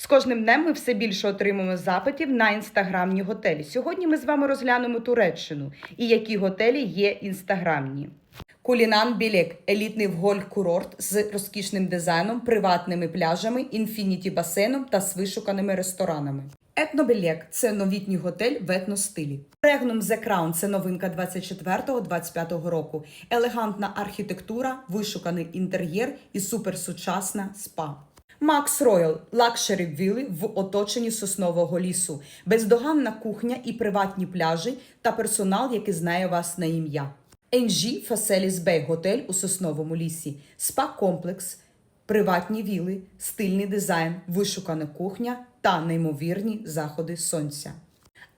З кожним днем ми все більше отримуємо запитів на інстаграмні готелі. Сьогодні ми з вами розглянемо Туреччину і які готелі є інстаграмні. Кулінан Білек елітний гольф-курорт з розкішним дизайном, приватними пляжами, інфініті басейном та з вишуканими ресторанами. Етнобілек це новітній готель в етностилі. Регнум The Crown – це новинка 24-25 року. Елегантна архітектура, вишуканий інтер'єр і суперсучасна спа. Макс Роял лакшері віли в оточенні соснового лісу, бездоганна кухня і приватні пляжі та персонал, який знає вас на ім'я. NG Фаселіс Бей готель у сосновому лісі, спа-комплекс, приватні віли, стильний дизайн, вишукана кухня та неймовірні заходи сонця.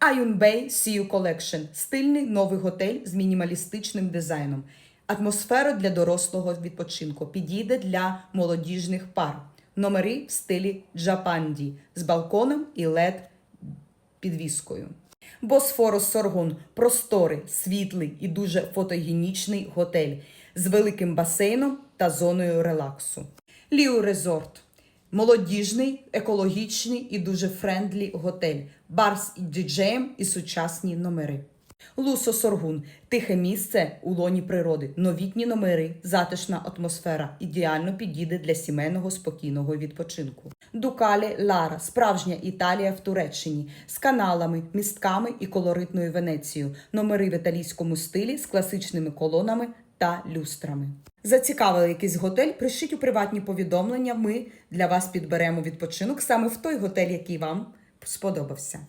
Ayun Bay Sea Collection – стильний новий готель з мінімалістичним дизайном. Атмосфера для дорослого відпочинку підійде для молодіжних пар. Номери в стилі Джапанді з балконом і led підвіскою. Босфорус Соргун просторий, світлий і дуже фотогенічний готель з великим басейном та зоною релаксу. Ліу Резорт молодіжний, екологічний і дуже френдлі готель, бар з діджеєм і сучасні номери. Лусо Соргун тихе місце у лоні природи, новітні номери, затишна атмосфера, ідеально підійде для сімейного спокійного відпочинку. Дукалі Лара, справжня Італія в Туреччині з каналами, містками і колоритною Венецією, номери в італійському стилі з класичними колонами та люстрами. Зацікавили якийсь готель? Пишіть у приватні повідомлення. Ми для вас підберемо відпочинок саме в той готель, який вам сподобався.